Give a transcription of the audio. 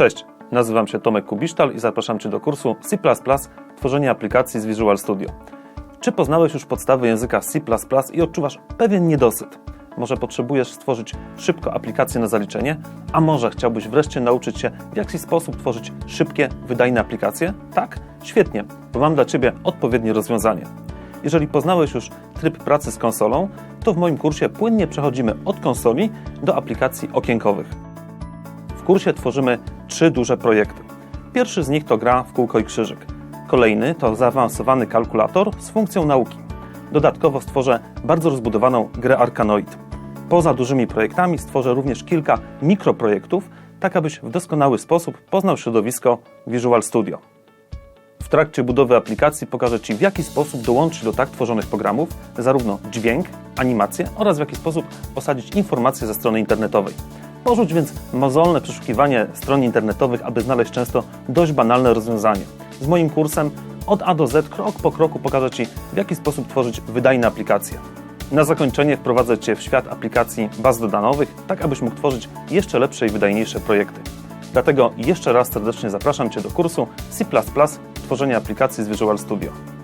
Cześć, nazywam się Tomek Kubisztal i zapraszam Cię do kursu C++ Tworzenie aplikacji z Visual Studio. Czy poznałeś już podstawy języka C++ i odczuwasz pewien niedosyt? Może potrzebujesz stworzyć szybko aplikację na zaliczenie, a może chciałbyś wreszcie nauczyć się w jakiś sposób tworzyć szybkie, wydajne aplikacje? Tak? Świetnie, bo mam dla Ciebie odpowiednie rozwiązanie. Jeżeli poznałeś już tryb pracy z konsolą, to w moim kursie płynnie przechodzimy od konsoli do aplikacji okienkowych. Kursie tworzymy trzy duże projekty. Pierwszy z nich to gra w kółko i krzyżyk. Kolejny to zaawansowany kalkulator z funkcją nauki. Dodatkowo stworzę bardzo rozbudowaną grę Arkanoid. Poza dużymi projektami stworzę również kilka mikroprojektów, tak abyś w doskonały sposób poznał środowisko Visual Studio. W trakcie budowy aplikacji pokażę Ci, w jaki sposób dołączyć do tak tworzonych programów zarówno dźwięk, animację oraz w jaki sposób osadzić informacje ze strony internetowej. Porzuć więc mozolne przeszukiwanie stron internetowych, aby znaleźć często dość banalne rozwiązanie. Z moim kursem od A do Z krok po kroku pokażę Ci, w jaki sposób tworzyć wydajne aplikacje. Na zakończenie wprowadzę Cię w świat aplikacji baz danowych, tak abyś mógł tworzyć jeszcze lepsze i wydajniejsze projekty. Dlatego jeszcze raz serdecznie zapraszam Cię do kursu C++ Tworzenie aplikacji z Visual Studio.